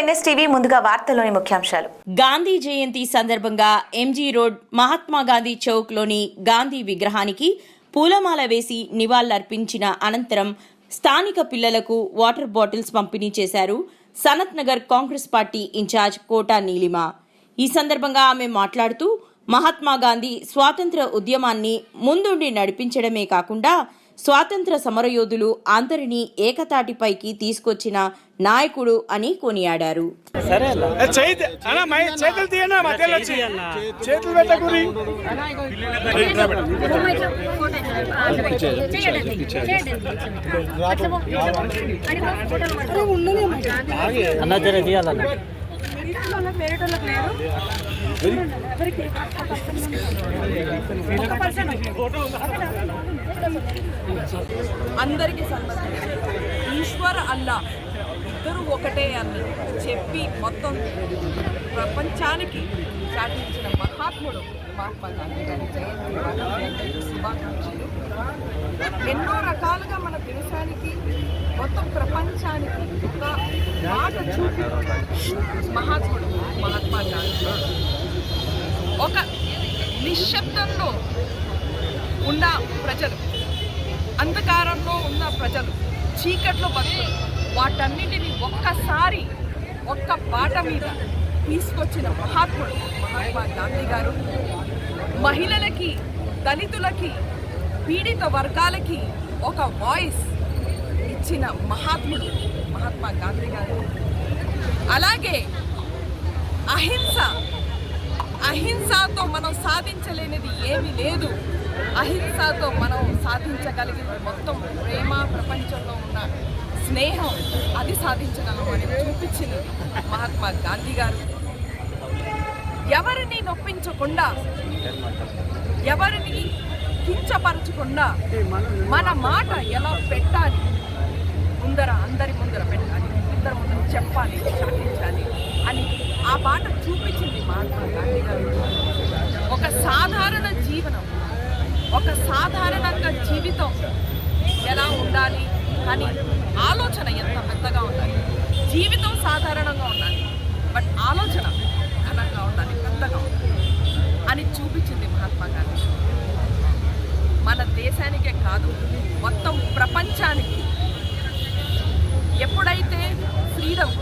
NSTV ముందుగా వార్తల్లోని ముఖ్యాంశాలు. గాంధీ జయంతి సందర్భంగా ఎంజీ రోడ్ మహాత్మా గాంధీ చౌక్లోని గాంధీ విగ్రహానికి పూలమాల వేసి నివాళులర్పించిన అనంతరం స్థానిక పిల్లలకు వాటర్ బాటిల్స్ పంపిణీ చేశారు సనత్ నగర్ కాంగ్రెస్ పార్టీ ఇన్ఛార్జ్ కోటా నీలిమ. ఈ సందర్భంగా ఆమె మాట్లాడుతూ మహాత్మా గాంధీ స్వాతంత్ర ఉద్యమాన్ని ముందుండి నడిపించడమే కాకుండా స్వాతంత్ర సమరయోధులు అందరినీ ఏకతాటిపైకి తీసుకొచ్చిన నాయకుడు అని కొనియాడారు. అందరికీ సంబంధించి ఈశ్వర్ అల్లా ఇద్దరు ఒకటే అని చెప్పి మొత్తం ప్రపంచానికి చాటించిన మహాత్ముడు మహాత్మా గాంధీ గారి జయంతి జయంతి శుభాకాంక్షలు. ఎన్నో రకాలుగా మన దేశానికి మొత్తం ప్రపంచానికి ఒక మాట చూపి మహాత్ముడు మహాత్మా గాంధీ. ఒక నిశ్శబ్దంలో ఉన్న ప్రజలు అంధకారంలో ఉన్న ప్రజలు చీకట్లో బతుకులు వాటన్నిటిని ఒక్కసారి ఒక్క పాట మీద తీసుకొచ్చిన మహాత్ముడు మహాత్మా గాంధీ గారు. మహిళలకి దళితులకి పీడిత వర్గాలకి ఒక వాయిస్ ఇచ్చిన మహాత్ముడు మహాత్మా గాంధీ గారు. అలాగే అహింస అహింసతో మనం సాధించలేనిది ఏమీ లేదు. అహింసతో మనం సాధించగలిగిన మొత్తం ప్రేమ ప్రపంచంలో ఉన్న స్నేహం అది సాధించగలం అని చూపించింది మహాత్మా గాంధీ గారు. ఎవరిని నొప్పించకుండా ఎవరిని కించపరచకుండా మన మాట ఎలా పెట్టాలి? ముందర అందరి ముందర పెట్టాలి ఇద్దరు ముందర చెప్పాలి చాటించాలి అని ఆ పాట చూపించింది మహాత్మా గాంధీ గారు. ఒక సాధారణ జీవనం ఒక సాధారణంగా జీవితం ఎలా ఉండాలి అని ఆలోచన ఎంత పెద్దగా ఉండాలి? జీవితం సాధారణంగా ఉండాలి. బట్ ఆలోచన ఘనంగా ఉండాలి పెద్దగా ఉండాలి అని చూపించింది మహాత్మా గాంధీ. మన దేశానికే కాదు మొత్తం ప్రపంచానికి. ఎప్పుడైతే ఫ్రీడమ్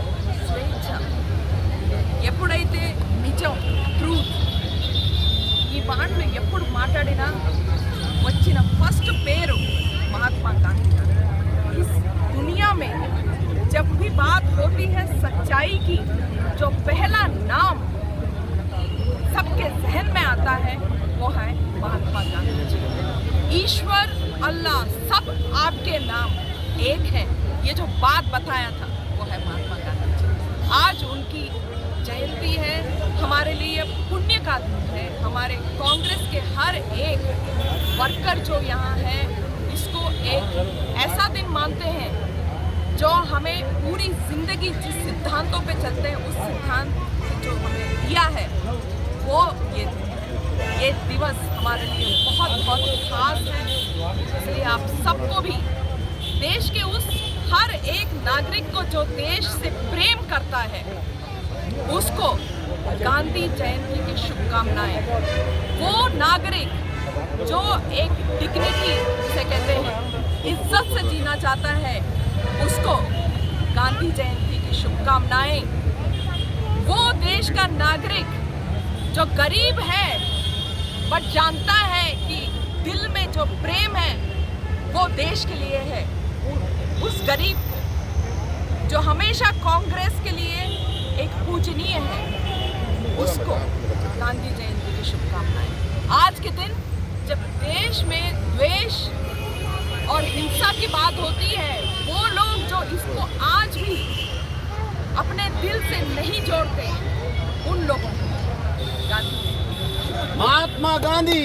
होती है सच्चाई की, जो पहला नाम सबके जहन में आता है, वो है महात्मा गांधी। जी ईश्वर अल्लाह सब आपके नाम एक है। ये जो बात बताया था, वो है महात्मा गांधी जी। आज उनकी जयंती है, हमारे लिए पुण्य का दिन है। हमारे कांग्रेस के हर एक वर्कर जो यहाँ है, इसको एक ऐसा दिन मानते हैं जो हमें पूरी ज़िंदगी जिस सिद्धांतों पे चलते हैं, उस सिद्धांत जो हमें दिया है, वो ये ये दिवस हमारे लिए बहुत बहुत खास है। इसलिए आप सबको भी देश के उस हर एक नागरिक को जो देश से प्रेम करता है, उसको गांधी जयंती की शुभकामनाएँ। वो नागरिक जो एक डिग्निटी से कहते हैं, इज़्ज़त से जीना चाहता है उसको गांधी जयंती की शुभकामनाएँ। वो देश का नागरिक जो गरीब है बट जानता है कि दिल में जो प्रेम है, वो देश के लिए है। उस गरीब को, जो हमेशा कांग्रेस के लिए एक पूजनीय है, उसको गांधी जयंती की शुभकामनाएँ। आज के दिन जब देश में द्वेष और हिंसा की बात होती है वो लोग जो इसको आज भी अपने दिल से नहीं जोड़ते उन लोगों को। महात्मा गांधी।